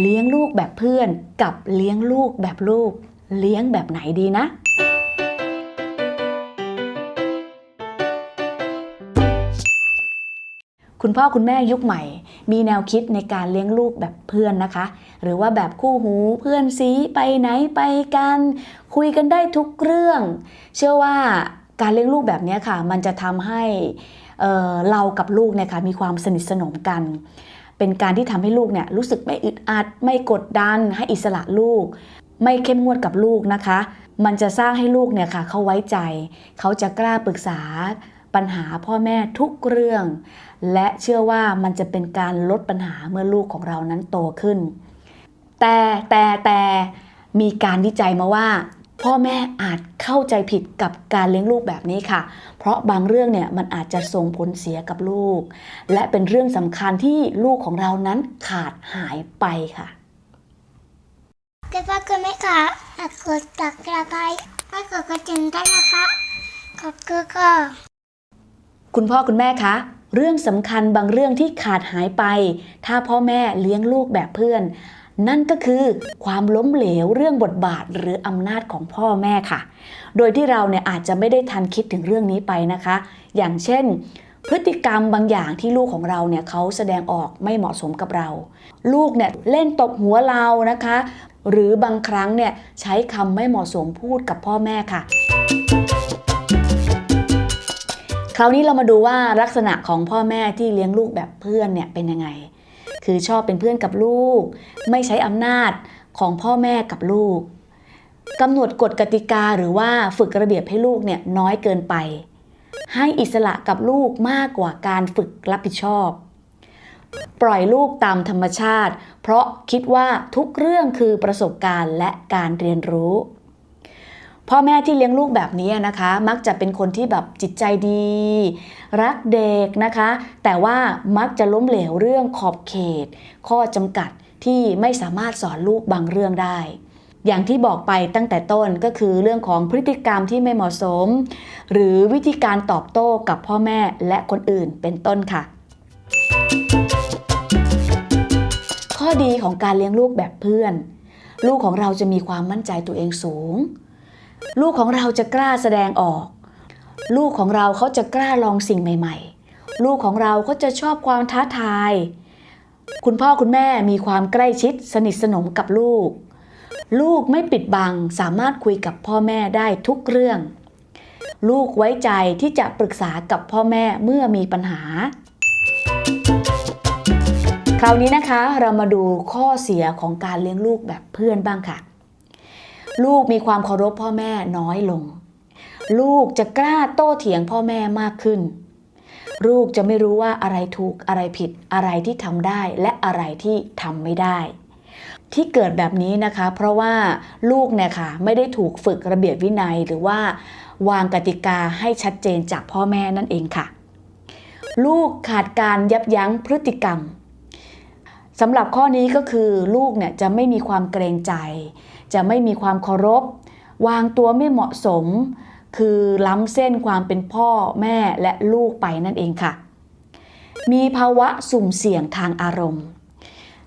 เลี้ยงลูกแบบเพื่อน กับเลี้ยงลูกแบบลูก เลี้ยงแบบไหนดีนะคุณพ่อคุณแม่ยุคใหม่ มีแนวคิดในการเลี้ยงลูกแบบเพื่อนนะคะ หรือว่าแบบคู่หูเพื่อนซีไปไหนไปกัน คุยกันได้ทุกเรื่อง เชื่อว่าการเลี้ยงลูกแบบนี้ค่ะ มันจะทำให้เเรากับลูกเนี่ยค่ะมีความสนิทสนมกัน เป็นการที่ทำให้ลูกเนี่ยรู้สึกไม่อึดอัด ไม่กดดัน ให้อิสระลูก ไม่เข้มงวดกับลูกนะคะ มันจะสร้างให้ลูกเนี่ยค่ะเขาไว้ใจ เขาจะกล้าปรึกษาปัญหาพ่อแม่ทุกเรื่อง และเชื่อว่ามันจะเป็นการลดปัญหาเมื่อลูกของเรานั้นโตขึ้น แต่แต่แต่มีการวิจัยมาว่า พ่อแม่อาจเข้าใจผิดกับการเลี้ยงลูกแบบนี้ค่ะ เพราะบางเรื่องเนี่ยมันอาจจะส่งผลเสียกับลูก และเป็นเรื่องสำคัญที่ลูกของเรานั้นขาดหายไปค่ะคุณพ่อคุณแม่คะฝากกดตักกระไคร้ให้กดกระดิ่งได้นะคะขอบคุณค่ะคุณพ่อคุณแม่คะเรื่องสำคัญบางเรื่องที่ขาดหายไป ถ้าพ่อแม่เลี้ยงลูกแบบเพื่อน นั่นก็คือความล้มเหลวเรื่องบทบาทหรืออำนาจของพ่อแม่ค่ะ โดยที่เราเนี่ยอาจจะไม่ได้ทันคิดถึงเรื่องนี้ไปนะคะ อย่างเช่น พฤติกรรมบางอย่างที่ลูกของเราเนี่ยเขาแสดงออกไม่เหมาะสมกับเรา ลูกเนี่ยเล่นตบหัวเรานะคะ หรือบางครั้งเนี่ยใช้คำไม่เหมาะสมพูดกับพ่อแม่ค่ะคราวนี้เรามาดูว่าลักษณะของพ่อแม่ที่เลี้ยงลูกแบบเพื่อนเนี่ยเป็นยังไง คือชอบเป็นเพื่อนกับลูก ไม่ใช้อำนาจของพ่อแม่กับลูกกำหนดกฎกติกาหรือว่าฝึกระเบียบให้ลูกเนี่ยน้อยเกินไป ให้อิสระกับลูกมากกว่าการฝึกรับผิดชอบ ปล่อยลูกตามธรรมชาติ เพราะคิดว่าทุกเรื่องคือประสบการณ์และการเรียนรู้ พ่อแม่ที่เลี้ยงลูกแบบนี้นะคะ มักจะเป็นคนที่แบบจิตใจดี รักเด็กนะคะ แต่ว่ามักจะล้มเหลวเรื่องขอบเขต ข้อจำกัดที่ไม่สามารถสอนลูกบางเรื่องได้อย่างที่บอกไปตั้งแต่ต้นก็คือเรื่องของพฤติกรรมที่ไม่เหมาะสม หรือวิธีการตอบโต้กับพ่อแม่และคนอื่นเป็นต้นค่ะ ข้อดีของการเลี้ยงลูกแบบเพื่อน ลูกของเราจะมีความมั่นใจตัวเองสูง ลูกของเราจะกล้าแสดงออก ลูกของเราเขาจะกล้าลองสิ่งใหม่ ๆ ลูกของเราก็จะชอบความท้าทาย คุณพ่อคุณแม่มีความใกล้ชิดสนิทสนมกับลูก ลูกไม่ปิดบังสามารถคุยกับพ่อแม่ได้ทุกเรื่อง ลูกไว้ใจที่จะปรึกษากับพ่อแม่เมื่อมีปัญหา คราวนี้นะคะเรามาดูข้อเสียของการเลี้ยงลูกแบบเพื่อนบ้างค่ะ ลูกมีความเคารพพ่อแม่น้อยลง ลูกจะกล้าโต้เถียงพ่อแม่มากขึ้น ลูกจะไม่รู้ว่าอะไรถูกอะไรผิดอะไรที่ทำได้และอะไรที่ทำไม่ได้ ที่เกิดแบบนี้นะคะ เพราะว่าลูกเนี่ยค่ะไม่ได้ถูกฝึกระเบียบวินัยหรือว่าวางกติกาให้ชัดเจนจากพ่อแม่นั่นเองค่ะ ลูกขาดการยับยั้งพฤติกรรมสำหรับข้อนี้ก็คือลูกเนี่ยจะไม่มีความเกรงใจ จะไม่มีความเคารพ วางตัวไม่เหมาะสม คือล้ำเส้นความเป็นพ่อแม่และลูกไปนั่นเองค่ะ มีภาวะสุ่มเสี่ยงทางอารมณ์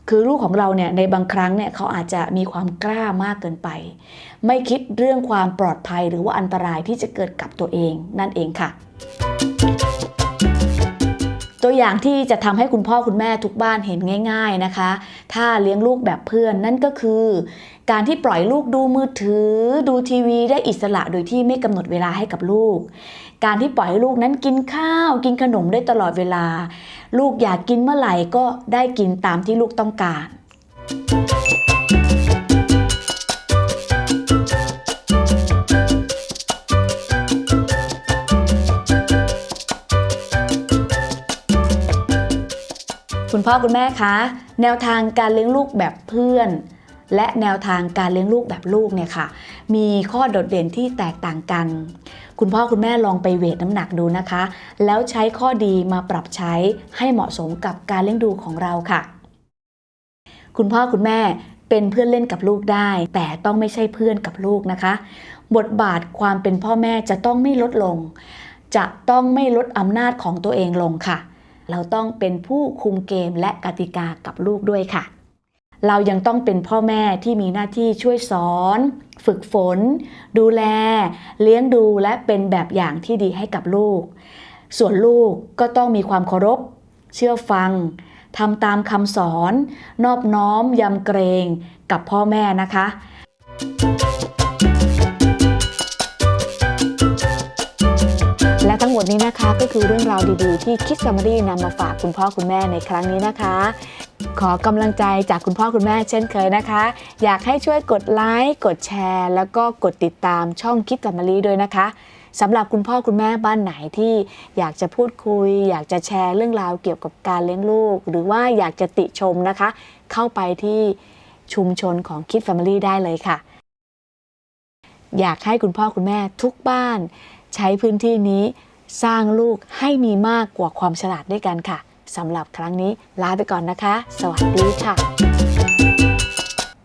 คือลูกของเราเนี่ยในบางครั้งเนี่ยเขาอาจจะมีความกล้ามากเกินไป ไม่คิดเรื่องความปลอดภัยหรือว่าอันตรายที่จะเกิดกับตัวเองนั่นเองค่ะ ตัวอย่างที่จะทำให้คุณพ่อคุณแม่ทุกบ้านเห็นง่าย ๆนะคะ ถ้าเลี้ยงลูกแบบเพื่อนนั่นก็คือ การที่ปล่อยลูกดูมือถือ ดูทีวีได้อิสระโดยที่ไม่กำหนดเวลาให้กับลูก การที่ปล่อยให้ลูกนั้นกินข้าว กินขนมได้ตลอดเวลา ลูกอยากกินเมื่อไหร่ก็ได้กินตามที่ลูกต้องการ คุณพ่อคุณแม่คะแนวทางการเลี้ยงลูกแบบเพื่อน และแนวทางการเลี้ยงลูกแบบลูกเนี่ยค่ะ มีข้อโดดเด่นที่แตกต่างกัน คุณพ่อคุณแม่ลองไปเวทน้ำหนักดูนะคะ แล้วใช้ข้อดีมาปรับใช้ให้เหมาะสมกับการเลี้ยงดูของเราค่ะ คุณพ่อคุณแม่เป็นเพื่อนเล่นกับลูกได้ แต่ต้องไม่ใช่เพื่อนกับลูกนะคะ บทบาทความเป็นพ่อแม่จะต้องไม่ลดลง จะต้องไม่ลดอำนาจของตัวเองลงค่ะ เราต้องเป็นผู้คุมเกมและกติกากับลูกด้วยค่ะ เรายังต้องเป็นพ่อแม่ที่มีหน้าที่ช่วยสอน ฝึกฝน ดูแล เลี้ยงดูและเป็นแบบอย่างที่ดีให้กับลูก ส่วนลูกก็ต้องมีความเคารพ เชื่อฟังทำตามคำสอน นอบน้อมยำเกรงกับพ่อแม่นะคะ ดนี้นะคะ ก็คือเรื่องราวดีๆ ที่คิด s ัมมารีนำมาฝากคุณพ่อคุณแม่ในครั้งนี้นะคะ ขอกำลังใจจากคุณพ่อคุณแม่เช่นเคยนะคะ อยากให้ช่วยกดไลค์กดแชร์ แล้วก็กดติดตามช่องคิด s ัมมารีด้วยนะคะสำหรับคุณพ่อคุณแม่บ้านไหนที่อยากจะพูดคุย อยากจะแชร์เรื่องราวเกี่ยวกับการเลี้ยงลูก หรือว่าอยากจะติชมนะคะ เข้าไปที่ชุมชนของคิด s ัมมารีได้เลยค่ะ อยากให้คุณพ่อคุณแม่ทุกบ้าน ใช้พื้นที่นี้ สร้างลูกให้มีมากกว่าความฉลาดด้วยกันค่ะสำหรับครั้งนี้ลาไปก่อนนะคะ สวัสดีค่ะ